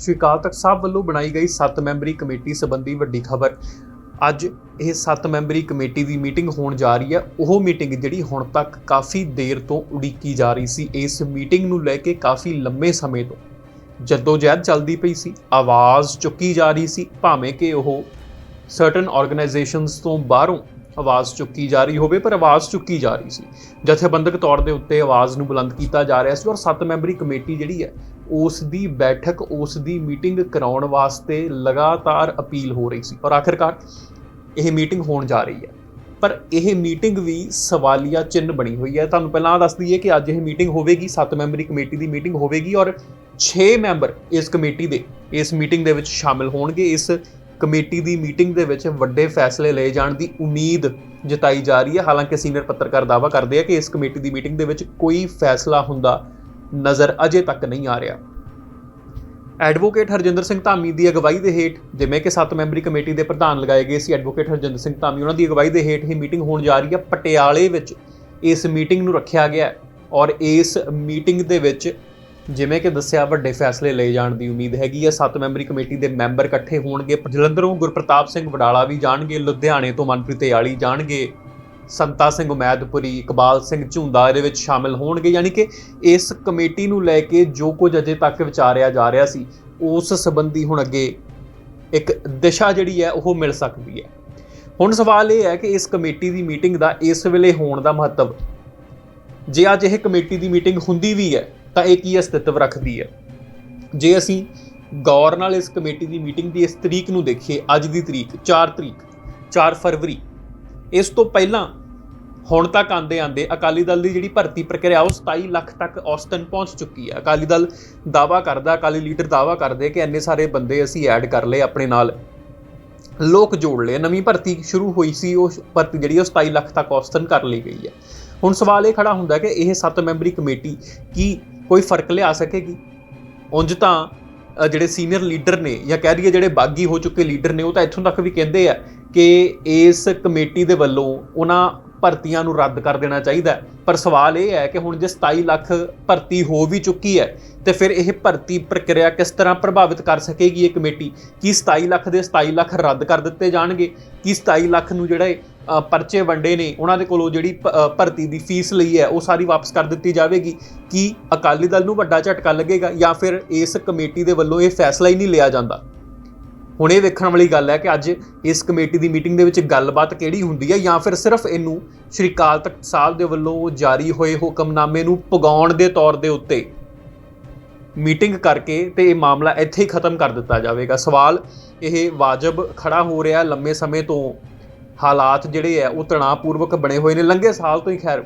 ਸ਼੍ਰੀ ਅਕਾਲ ਤਖਤ ਸਾਹਿਬ ਵੱਲੋਂ ਬਣਾਈ ਗਈ 7 ਮੈਂਬਰੀ ਕਮੇਟੀ ਸੰਬੰਧੀ ਵੱਡੀ ਖਬਰ। ਅੱਜ ਇਹ 7 ਮੈਂਬਰੀ ਕਮੇਟੀ ਦੀ ਮੀਟਿੰਗ ਹੋਣ ਜਾ ਰਹੀ ਹੈ। ਉਹ ਮੀਟਿੰਗ ਜਿਹੜੀ ਹੁਣ ਤੱਕ ਕਾਫੀ ਦੇਰ ਤੋਂ ਉਡੀਕੀ ਜਾ ਰਹੀ ਸੀ। ਇਸ ਮੀਟਿੰਗ ਨੂੰ ਲੈ ਕੇ ਕਾਫੀ ਲੰਮੇ ਸਮੇਂ ਤੋਂ ਜਹਿਦ ਚੱਲਦੀ ਪਈ ਸੀ। ਆਵਾਜ਼ ਚੁੱਕੀ ਜਾ ਰਹੀ ਸੀ, ਭਾਵੇਂ ਕਿ ਉਹ ਸਰਟਨ ਆਰਗੇਨਾਈਜੇਸ਼ਨਸ ਤੋਂ ਬਾਹਰੋਂ ਆਵਾਜ਼ ਚੁੱਕੀ ਜਾ ਰਹੀ ਹੋਵੇ, ਪਰ ਆਵਾਜ਼ ਚੁੱਕੀ ਜਾ ਰਹੀ ਸੀ। ਜਥੇਬੰਦਕ ਤੌਰ ਦੇ ਉੱਤੇ ਆਵਾਜ਼ ਨੂੰ ਬੁਲੰਦ ਕੀਤਾ ਜਾ ਰਿਹਾ ਸੀ ਔਰ ਸੱਤ ਮੈਂਬਰੀ ਕਮੇਟੀ ਜਿਹੜੀ ਹੈ ਉਸ ਦੀ ਬੈਠਕ ਉਸ ਦੀ ਮੀਟਿੰਗ ਕਰਾਉਣ ਵਾਸਤੇ ਲਗਾਤਾਰ ਅਪੀਲ ਹੋ ਰਹੀ ਸੀ ਔਰ ਆਖਿਰਕਾਰ ਇਹ ਮੀਟਿੰਗ ਹੋਣ ਜਾ ਰਹੀ ਹੈ। ਪਰ ਇਹ ਮੀਟਿੰਗ ਵੀ ਸਵਾਲੀਆ ਚਿੰਨ੍ਹ ਬਣੀ ਹੋਈ ਹੈ। ਤੁਹਾਨੂੰ ਪਹਿਲਾਂ ਦੱਸ ਦਈਏ ਕਿ ਅੱਜ ਇਹ ਮੀਟਿੰਗ ਹੋਵੇਗੀ 7 ਮੈਂਬਰੀ ਕਮੇਟੀ ਦੀ ਮੀਟਿੰਗ ਹੋਵੇਗੀ ਔਰ 6 ਮੈਂਬਰ ਇਸ ਕਮੇਟੀ ਦੇ, ਇਸ ਮੀਟਿੰਗ ਦੇ ਵਿੱਚ ਸ਼ਾਮਿਲ ਹੋਣਗੇ। ਇਸ ਕਮੇਟੀ ਦੀ ਮੀਟਿੰਗ ਦੇ ਵਿੱਚ ਵੱਡੇ ਫੈਸਲੇ ਲਏ ਜਾਣ ਦੀ ਉਮੀਦ ਜਤਾਈ ਜਾ ਰਹੀ ਹੈ। ਹਾਲਾਂਕਿ ਸੀਨੀਅਰ ਪੱਤਰਕਾਰ ਦਾਅਵਾ ਕਰਦੇ ਆ ਕਿ ਇਸ ਕਮੇਟੀ ਦੀ ਮੀਟਿੰਗ ਦੇ ਵਿੱਚ ਕੋਈ ਫੈਸਲਾ ਹੁੰਦਾ ਨਜ਼ਰ ਅਜੇ ਤੱਕ ਨਹੀਂ ਆ ਰਿਹਾ। ਐਡਵੋਕੇਟ ਹਰਜਿੰਦਰ ਸਿੰਘ ਧਾਮੀ ਦੀ ਅਗਵਾਈ ਦੇ ਹੇਠ ਜਿਵੇਂ ਕਿ 7 ਮੈਂਬਰੀ ਕਮੇਟੀ ਦੇ ਪ੍ਰਧਾਨ ਲਗਾਏ ਗਏ ਸੀ ਐਡਵੋਕੇਟ ਹਰਜਿੰਦਰ ਸਿੰਘ ਧਾਮੀ ਉਹਨਾਂ ਦੀ ਅਗਵਾਈ ਦੇ ਹੇਠ ਇਹ ਮੀਟਿੰਗ ਹੋਣ ਜਾ ਰਹੀ ਹੈ। ਪਟਿਆਲੇ ਵਿੱਚ ਇਸ ਮੀਟਿੰਗ ਨੂੰ ਰੱਖਿਆ ਗਿਆ ਔਰ ਇਸ ਮੀਟਿੰਗ ਦੇ ਵਿੱਚ ਜਿਵੇਂ ਕਿ ਦੱਸਿਆ, ਵੱਡੇ ਫੈਸਲੇ ਲਏ ਜਾਣ ਦੀ ਉਮੀਦ ਹੈਗੀ ਹੈ। 7 ਮੈਂਬਰੀ ਕਮੇਟੀ ਦੇ ਮੈਂਬਰ ਇਕੱਠੇ ਹੋਣਗੇ। ਜਲੰਧਰੋਂ ਗੁਰਪ੍ਰਤਾਪ ਸਿੰਘ ਵਡਾਲਾ ਵੀ ਜਾਣਗੇ, ਲੁਧਿਆਣੇ ਤੋਂ ਮਨਪ੍ਰੀਤ ਯਾਲੀ ਜਾਣਗੇ। ਸੰਤਾ ਸਿੰਘ ਉਮੈਦਪੁਰੀ, ਇਕਬਾਲ ਸਿੰਘ ਝੁੰਦਾ ਇਹਦੇ ਵਿੱਚ ਸ਼ਾਮਿਲ ਹੋਣਗੇ। ਯਾਨੀ ਕਿ ਇਸ ਕਮੇਟੀ ਨੂੰ ਲੈ ਕੇ ਜੋ ਕੁਝ ਅਜੇ ਤੱਕ ਵਿਚਾਰਿਆ ਜਾ ਰਿਹਾ ਸੀ, ਉਸ ਸੰਬੰਧੀ ਹੁਣ ਅੱਗੇ ਇੱਕ ਦਿਸ਼ਾ ਜਿਹੜੀ ਹੈ, ਉਹ ਮਿਲ ਸਕਦੀ ਹੈ। ਹੁਣ ਸਵਾਲ ਇਹ ਹੈ ਕਿ ਇਸ ਕਮੇਟੀ ਦੀ ਮੀਟਿੰਗ ਦਾ ਇਸ ਵੇਲੇ ਹੋਣ ਦਾ ਮਹੱਤਵ, ਜੇ ਅੱਜ ਇਹ ਕਮੇਟੀ ਦੀ ਮੀਟਿੰਗ ਹੁੰਦੀ ਵੀ ਹੈ, ਤਾਂ ਇਹ ਕੀ ਅਸਤਿਤਵ ਰੱਖਦੀ ਹੈ? ਜੇ ਅਸੀਂ ਗੌਰ ਨਾਲ ਇਸ ਕਮੇਟੀ ਦੀ ਮੀਟਿੰਗ ਦੀ ਇਸ ਤਰੀਕ ਨੂੰ ਦੇਖੀਏ, ਅੱਜ ਦੀ ਤਰੀਕ 4 ਤਰੀਕ 4 ਫਰਵਰੀ, ਇਸ ਤੋਂ ਪਹਿਲਾਂ ਹੁਣ ਤੱਕ ਆਂਦੇ ਆਂਦੇ ਅਕਾਲੀ ਦਲ ਦੀ ਜਿਹੜੀ ਭਰਤੀ ਪ੍ਰਕਿਰਿਆ, ਉਹ 27 ਲੱਖ ਤੱਕ ਔਸਤਨ ਪਹੁੰਚ ਚੁੱਕੀ ਹੈ। ਅਕਾਲੀ ਦਲ ਦਾਵਾ ਕਰਦਾ, ਅਕਾਲੀ ਲੀਡਰ ਦਾਵਾ ਕਰਦੇ ਕਿ ਇੰਨੇ ਸਾਰੇ ਬੰਦੇ ਅਸੀਂ ਐਡ ਕਰ ਲਏ ਆਪਣੇ ਨਾਲ। ਲੋਕ ਜੋੜ ਲਏ। ਨਵੀਂ ਭਰਤੀ ਸ਼ੁਰੂ ਹੋਈ ਸੀ, ਉਹ ਭਰਤੀ ਜਿਹੜੀ ਉਹ 27 ਲੱਖ ਤੱਕ ਔਸਤਨ ਕਰ ਲਈ ਗਈ ਹੈ। ਹੁਣ ਸਵਾਲ ਇਹ ਖੜਾ ਹੁੰਦਾ ਕਿ ਇਹ 7 ਮੈਂਬਰੀ ਕਮੇਟੀ ਕੀ ਕੋਈ ਫ਼ਰਕ ਲਿਆ ਸਕੇਗੀ? ਉਂਝ ਤਾਂ ਜਿਹੜੇ ਸੀਨੀਅਰ ਲੀਡਰ ਨੇ ਜਾਂ ਕਹਿ ਦਈਏ ਜਿਹੜੇ ਬਾਗੀ ਹੋ ਚੁੱਕੇ ਲੀਡਰ ਨੇ, ਉਹ ਤਾਂ ਇੱਥੋਂ ਤੱਕ ਵੀ ਕਹਿੰਦੇ ਆ ਕਿ ਇਸ ਕਮੇਟੀ ਦੇ ਵੱਲੋਂ ਉਹਨਾਂ ਭਰਤੀਆਂ ਨੂੰ ਰੱਦ ਕਰ ਦੇਣਾ ਚਾਹੀਦਾ ਪਰ ਸਵਾਲ ਇਹ ਹੈ ਕਿ ਹੁਣ ਜੇ 27 ਲੱਖ ਭਰਤੀ ਹੋ ਵੀ ਚੁੱਕੀ ਹੈ, ਤੇ ਫਿਰ ਇਹ ਭਰਤੀ ਪ੍ਰਕਿਰਿਆ ਕਿਸ ਤਰ੍ਹਾਂ ਪ੍ਰਭਾਵਿਤ ਕਰ ਸਕੇਗੀ ਇਹ ਕਮੇਟੀ? ਕੀ 27 ਲੱਖ ਦੇ 27 ਲੱਖ ਰੱਦ ਕਰ ਦਿੱਤੇ ਜਾਣਗੇ? ਕੀ 27 ਲੱਖ ਨੂੰ ਜਿਹੜੇ ਪਰਚੇ ਵੰਡੇ ਨੇ, ਉਹਨਾਂ ਦੇ ਕੋਲੋਂ ਜਿਹੜੀ ਭ- ਭਰਤੀ ਦੀ ਫੀਸ ਲਈ ਹੈ, ਉਹ ਸਾਰੀ ਵਾਪਸ ਕਰ ਦਿੱਤੀ ਜਾਵੇਗੀ? ਕੀ ਅਕਾਲੀ ਦਲ ਨੂੰ ਵੱਡਾ ਝਟਕਾ ਲੱਗੇਗਾ ਜਾਂ ਫਿਰ ਇਸ ਕਮੇਟੀ ਦੇ ਵੱਲੋਂ ਇਹ ਫੈਸਲਾ ਹੀ ਨਹੀਂ ਲਿਆ ਜਾਂਦਾ? ਹੁਣ ਇਹ ਵੇਖਣ ਵਾਲੀ ਗੱਲ ਹੈ ਕਿ ਅੱਜ ਇਸ ਕਮੇਟੀ ਦੀ ਮੀਟਿੰਗ ਦੇ ਵਿੱਚ ਗੱਲਬਾਤ ਕਿਹੜੀ ਹੁੰਦੀ ਹੈ ਜਾਂ ਫਿਰ ਸਿਰਫ ਇਹਨੂੰ ਸ਼੍ਰੀ ਅਕਾਲ ਤਖਤ ਸਾਹਿਬ ਦੇ ਵੱਲੋਂ ਜਾਰੀ ਹੋਏ ਹੁਕਮਨਾਮੇ ਨੂੰ ਪਗਾਉਣ ਦੇ ਤੌਰ ਦੇ ਉੱਤੇ ਮੀਟਿੰਗ ਕਰਕੇ ਤੇ ਇਹ ਮਾਮਲਾ ਇੱਥੇ ਹੀ ਖਤਮ ਕਰ ਦਿੱਤਾ ਜਾਵੇਗਾ। ਸਵਾਲ ਇਹ ਵਾਜਬ ਖੜਾ ਹੋ ਰਿਹਾ ਲੰਮੇ ਸਮੇਂ ਤੋਂ ਹਾਲਾਤ ਜਿਹੜੇ ਆ ਉਹ ਤਣਾਅਪੂਰਵਕ ਬਣੇ ਹੋਏ ਨੇ। ਲੰਘੇ ਸਾਲ ਤੋਂ ਹੀ ਖੈਰ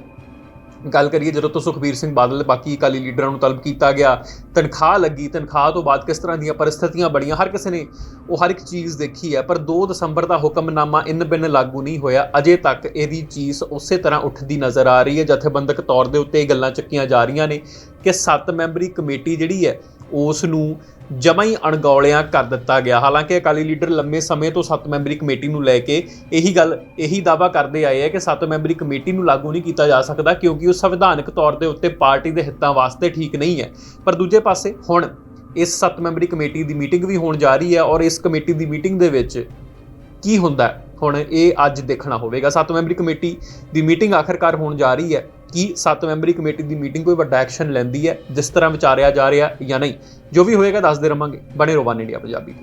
ਗੱਲ ਕਰੀਏ, ਜਦੋਂ ਤੋਂ ਸੁਖਬੀਰ ਸਿੰਘ ਬਾਦਲ ਬਾਕੀ ਅਕਾਲੀ ਲੀਡਰਾਂ ਨੂੰ ਤਲਬ ਕੀਤਾ ਗਿਆ, ਤਨਖਾਹ ਲੱਗੀ, ਤਨਖਾਹ ਤੋਂ ਬਾਅਦ ਕਿਸ ਤਰ੍ਹਾਂ ਦੀਆਂ ਪਰਿਸਥਿਤੀਆਂ ਬਣੀਆਂ, ਹਰ ਕਿਸੇ ਨੇ ਉਹ ਹਰ ਇੱਕ ਚੀਜ਼ ਦੇਖੀ ਹੈ, ਪਰ 2 ਦਸੰਬਰ ਦਾ ਹੁਕਮਨਾਮਾ ਇਨ ਬਿਨ ਲਾਗੂ ਨਹੀਂ ਹੋਇਆ, ਅਜੇ ਤੱਕ ਇਹਦੀ ਚੀਜ਼ ਉਸੇ ਤਰ੍ਹਾਂ ਉੱਠਦੀ ਨਜ਼ਰ ਆ ਰਹੀ ਹੈ, ਜਥੇਬੰਦਕ ਤੌਰ ਦੇ ਉੱਤੇ ਇਹ ਗੱਲਾਂ ਚੱਕੀਆਂ ਜਾ ਰਹੀਆਂ ਨੇ ਕਿ 7 ਮੈਂਬਰੀ ਕਮੇਟੀ ਜਿਹੜੀ ਹੈ ਉਸ ਨੂੰ ਜਮਾਂ ਹੀ ਅਣਗੌਲਿਆਂ ਕਰ ਦਿੱਤਾ ਗਿਆ। ਹਾਲਾਂਕਿ ਅਕਾਲੀ ਲੀਡਰ ਲੰਮੇ ਸਮੇਂ ਤੋਂ ਸੱਤ ਮੈਂਬਰੀ ਕਮੇਟੀ ਨੂੰ ਲੈ ਕੇ ਇਹੀ ਗੱਲ, ਇਹੀ ਦਾਵਾ ਕਰਦੇ ਆਏ ਹੈ ਕਿ ਸੱਤ ਮੈਂਬਰੀ ਕਮੇਟੀ ਨੂੰ ਲਾਗੂ ਨਹੀਂ ਕੀਤਾ ਜਾ ਸਕਦਾ ਕਿਉਂਕਿ ਉਹ ਸੰਵਿਧਾਨਕ ਤੌਰ ਦੇ ਉੱਤੇ ਪਾਰਟੀ ਦੇ ਹਿੱਤਾਂ ਵਾਸਤੇ ਠੀਕ ਨਹੀਂ ਹੈ। ਪਰ ਦੂਜੇ ਪਾਸੇ ਹੁਣ ਇਸ ਸੱਤ ਮੈਂਬਰੀ ਕਮੇਟੀ ਦੀ ਮੀਟਿੰਗ ਵੀ ਹੋਣ ਜਾ ਰਹੀ ਹੈ ਔਰ ਇਸ ਕਮੇਟੀ ਦੀ ਮੀਟਿੰਗ ਦੇ ਵਿੱਚ ਕੀ ਹੁੰਦਾ ਹੁਣ ਇਹ ਅੱਜ ਦੇਖਣਾ ਹੋਵੇਗਾ। ਸੱਤ ਮੈਂਬਰੀ ਕਮੇਟੀ ਦੀ ਮੀਟਿੰਗ ਆਖਰਕਾਰ ਹੋਣ ਜਾ ਰਹੀ ਹੈ। ਕੀ 7 ਮੈਂਬਰੀ ਕਮੇਟੀ ਦੀ ਮੀਟਿੰਗ ਕੋਈ ਵੱਡਾ ਐਕਸ਼ਨ ਲੈਂਦੀ ਹੈ, ਜਿਸ ਤਰ੍ਹਾਂ ਵਿਚਾਰਿਆ ਜਾ ਰਿਹਾ ਜਾਂ ਨਹੀਂ, ਜੋ ਵੀ ਹੋਏਗਾ ਦੱਸਦੇ ਰਵਾਂਗੇ। ਬਣੇ ਰਹੋ ਵਨ ਇੰਡੀਆ ਪੰਜਾਬੀ।